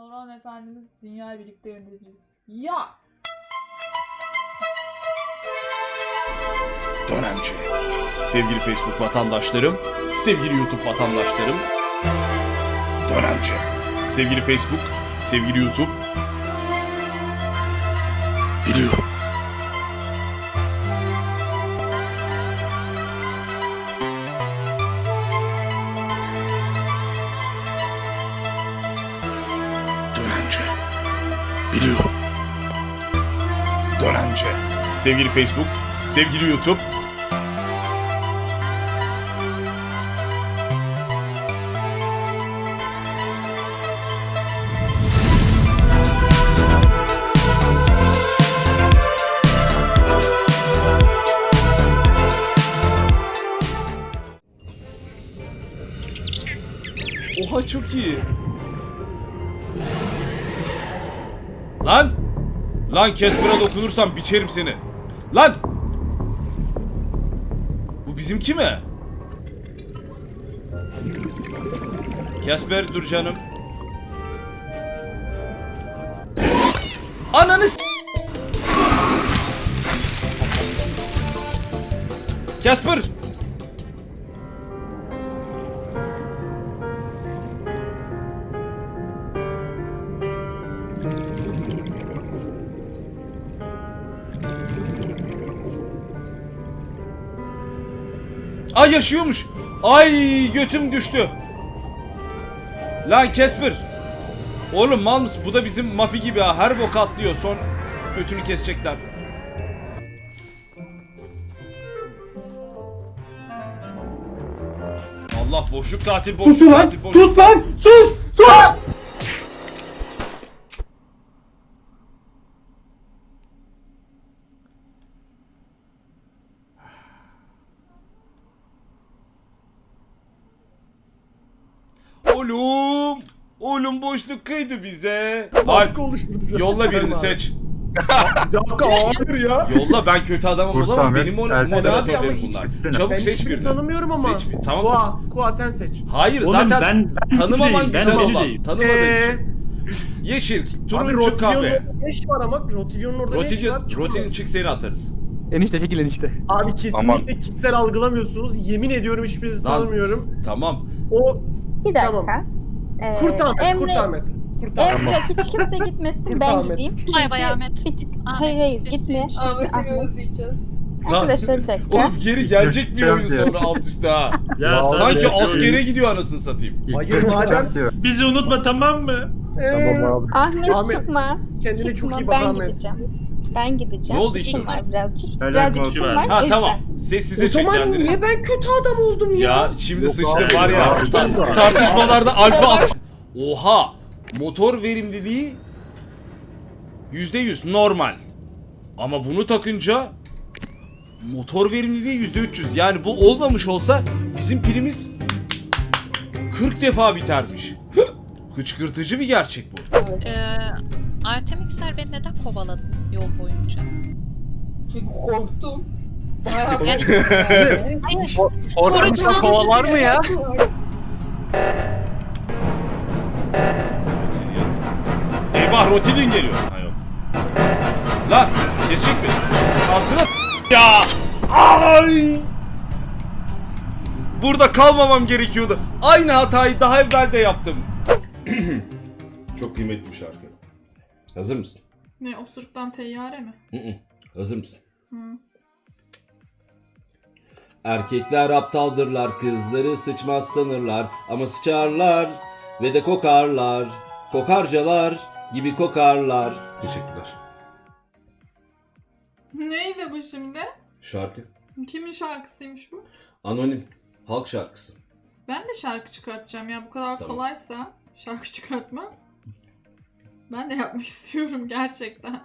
Sauron Efendimiz dünyayı birlikte yöneteceğiz. Ya! Dönence. Sevgili Facebook vatandaşlarım, sevgili YouTube vatandaşlarım. Dönence. Sevgili Facebook, sevgili YouTube. Biliyorum. Dönence. Biliyorum. Dönence. Sevgili Facebook, sevgili YouTube. Oha çok iyi. Lan! Lan Casper'a dokunursam biçerim seni. Lan! Bu bizimki mi? Casper dur canım. Ananı s- Casper! Ay yaşıyormuş. Ay götüm düştü. Lan Casper. Oğlum mal mısın? Bu da bizim mafi gibi ha. Her bok atlıyor. Son götünü kesecekler. Allah boşluk katil boşluk katil boşluk. Sus lan! Sus! Sus! Oğlum. Oğlum boşluk kıydı bize. Alp Baskı oluşturdu. yolla birini seç. Bir dakika hayır ya. Yolla ben kötü adamım Kurt olamam. Ahmet, Benim o Ertem moderatörlerim abi ama hiç- bunlar. Çabuk Ben seç hiçbirini birini. tanımıyorum ama. Seç bir- tamam. Kua, Kua sen seç. Hayır Oğlum zaten ben, ben tanımaman güzel ben olan. menüdeyim. Tanımadığın Eee? için. Yeşil, Abi turuncu kahve. Rotilyon'un ne iş var ama? Rotilyon'un orada ne iş Rotilin, var? Rotilin çık seni atarız. Enişte çekil enişte. Abi kesinlikle kişisel algılamıyorsunuz. Yemin ediyorum hiçbirinizi Lan. tanımıyorum. Tamam. O Bir dakika. Tamam. Ee, Kurt Ahmet, Emre, Kurt Ahmet. Kurt Ahmet. Emre yok hiç kimse gitmesin Kurt ben Ahmet. gideyim. Bay bay Ahmet. Bir tık, Ahmet, hayır hayır gitme. Ahmet seni özleyeceğiz. Arkadaşlar bir dakika. Oğlum geri gelecek bir oyun sonra alt üstte ha. Ya Sanki askere gidiyor anasını satayım. Hayır, madem- Bizi unutma tamam mı? Ee, Ahmet, Ahmet, çıkma. kendine çıkma. çok iyi bak ben Ahmet. gideceğim. Ben gideceğim. Ne oldu İşim işin? var birazcık. Helal birazcık olsun. işim var. Ha o yüzden. tamam. Sessize O çek zaman kendini. niye ben kötü adam oldum ya? Ya şimdi Yok sıçtı abi, var ya. ya. ta- tartışmalarda alfa at. Oha. Motor verimliliği %100 normal. Ama bunu takınca motor verimliliği %300. Yani bu olmamış olsa bizim pilimiz 40 defa bitermiş. Hıçkırtıcı bir gerçek bu. Ee, Artemixer beni neden kovaladın yol boyunca? Çünkü korktum. Bayağı Yani- yani. Hayır. Kovalar mı ya? Eyvah Rotilin geliyor. Ha yok. Lan kesecek mi? S- ya. Ay. Burada kalmamam gerekiyordu. Aynı hatayı daha evvel de yaptım. Çok kıymetli bir şarkı. Hazır mısın? Ne osuruktan teyyare mi? Hı hı. Hazır mısın? Hı. Erkekler aptaldırlar, kızları sıçmaz sanırlar ama sıçarlar ve de kokarlar. Kokarcalar gibi kokarlar. Teşekkürler. Neydi bu şimdi? Şarkı. Kimin şarkısıymış bu? Anonim. Halk şarkısı. Ben de şarkı çıkartacağım ya. Bu kadar Tamam. kolaysa şarkı çıkartma. Ben de yapmak istiyorum gerçekten.